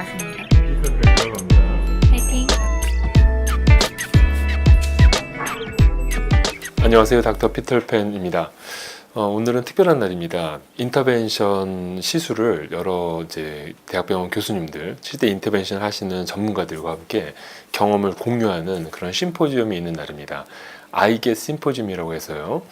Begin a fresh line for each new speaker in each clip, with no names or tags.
화이팅!
안녕하세요. 닥터 피터팬입니다. 어, 오늘은 특별한 날입니다. 인터벤션 시술을 여러 이제 대학병원 교수님들, 실제 인터벤션 하시는 전문가들과 함께 경험을 공유하는 그런 심포지엄이 있는 날입니다. 아이겟 심포지엄이라고 해서요.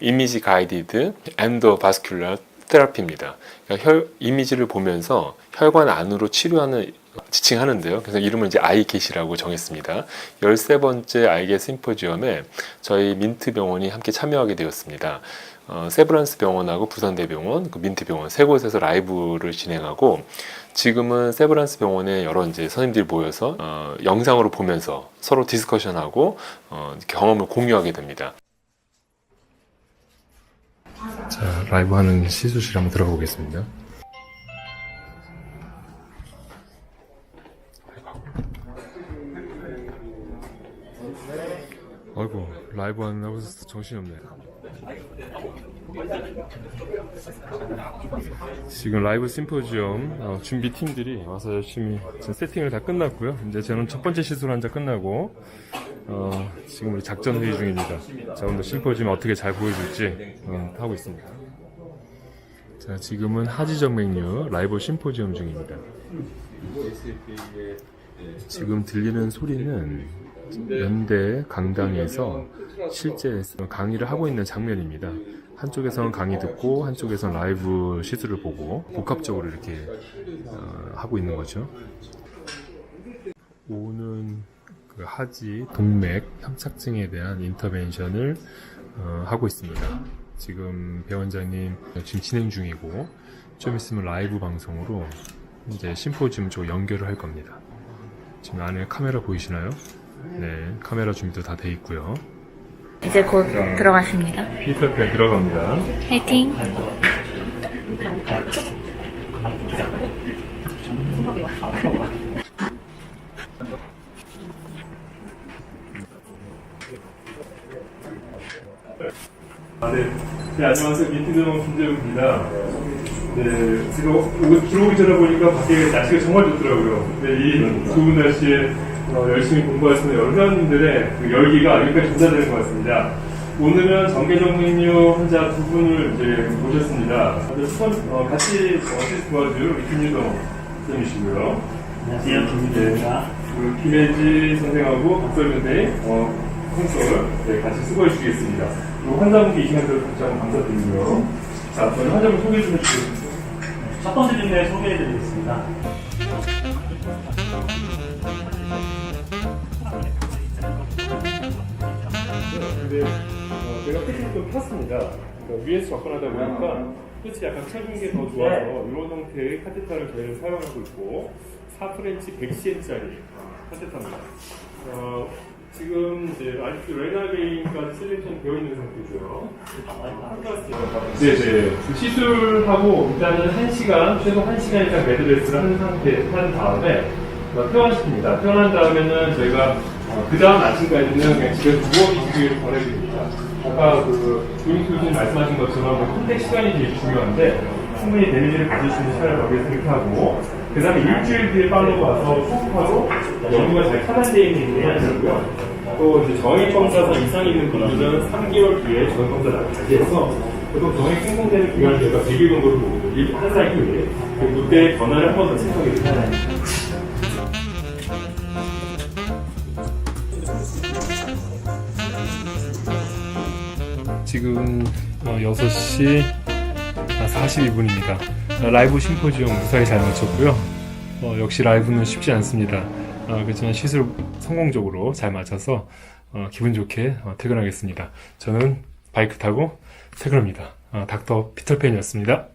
이미지 가이디드 엔도바스큘러 테라피입니다. 그러니까 혈, 이미지를 보면서 혈관 안으로 치료하는 지칭하는데요. 그래서 이름을 이제 아이겟이라고 정했습니다. 13번째 아이겟 심포지엄에 저희 민트 병원이 함께 참여하게 되었습니다. 어, 세브란스 병원하고 부산대병원, 그 민트 병원 세 곳에서 라이브를 진행하고 지금은 세브란스 병원에 여러 이제 선생님들이 모여서 어, 영상으로 보면서 서로 디스커션하고 어, 경험을 공유하게 됩니다. 자, 라이브 하는 시술실 한번 들어가 보겠습니다. 아이고, 라이브 하는 있어서 정신이 없네. 지금 라이브 심포지엄 어, 준비 팀들이 와서 열심히 지금 세팅을 다 끝났고요. 이제 저는 첫 번째 시술 환자 끝나고 어, 지금 우리 작전 회의 중입니다. 자, 오늘 심포지엄 어떻게 잘 보여줄지 어, 하고 있습니다. 자, 지금은 하지정맥류 라이브 심포지엄 중입니다. 지금 들리는 소리는 연대 강당에서 실제 강의를 하고 있는 장면입니다. 한쪽에서는 강의 듣고 한쪽에서는 라이브 시술을 보고 복합적으로 이렇게 어, 하고 있는 거죠. 오는 그 하지 동맥 협착증에 대한 인터벤션을 어, 하고 있습니다. 지금 배원장님 지금 진행 중이고 좀 있으면 라이브 방송으로 이제 심포지움 쪽 연결을 할 겁니다. 지금 안에 카메라 보이시나요? 네, 카메라 준비도 다 돼 있고요.
이제 곧 들어가십니다.
피터팬 들어갑니다.
화이팅!
아, 네. 네, 안녕하세요. 민트병원 김재웅입니다. 네, 지금 오- 들어오기 전에 보니까 밖에 날씨가 정말 좋더라고요. 근데 이 좋은 날씨에 어, 열심히 공부하시는 여러 회원님들의 그 열기가 여기까지 전달되는 것 같습니다. 오늘은 정계정맥류 환자 두 분을 이제 모셨습니다. 번- 어, 같이 어시스 도와줄 김유동 선생님이시고요.
안녕하세요. 김민호입니다.
그 김혜지 선생하고 박설민 선생님, 어, 콘솔 네, 같이 수고해 주시겠습니다. 그리고 환자분께 이 같이 한번 감사드리고요. 자, 저는 환자분 소개 좀 해주시겠습니다.
첫 번째 질문 소개해 드리겠습니다.
근데 어, 제가 끝을 좀 폈습니다. 그러니까 위에서 접근하다 보니까 끝이 약간 짧은 게더 좋아서 이런 형태의 카테터를 저희는 사용하고 있고 4프렌치 100cm짜리 카테터입니다. 어, 지금 이제 아직도 레나베인까지 셀렉션 되어 있는 상태고요. 네 네. 그 시술하고 일단은 1시간, 최소 1시간 이상 매드레스를 한 상태, 한 다음에 어, 퇴원시킵니다. 퇴원한 다음에는 저희가 어, 그 다음 아침까지는 그냥 집에서 누워계시기를 권해드립니다. 아까 그 조인 교수님 말씀하신 것처럼 그 컨택 시간이 제일 중요한데 충분히 데미지를 받을 수 있는 시간을 거기에 생각하고 그 다음에 일주일 뒤에 팔로우 와서 초음파로 연구가 잘 차단되어 있는 게 아니고요. 또 이제 정액 검사서 이상 있는 분들은 3개월 뒤에 정액 검사를 다시 해서 보통 정액 생성되는 기간을 저희가 100일 정도를 보거든요. 한달 후에. 그때 전화를 한 번더 신청해 주세요. 지금 6시 42분입니다. 라이브 심포지엄 무사히 잘 마쳤고요. 어, 역시 라이브는 쉽지 않습니다. 어, 그렇지만 시술 성공적으로 잘 마쳐서 어, 기분 좋게 어, 퇴근하겠습니다. 저는 바이크 타고 퇴근합니다. 어, 닥터 피터팬이었습니다.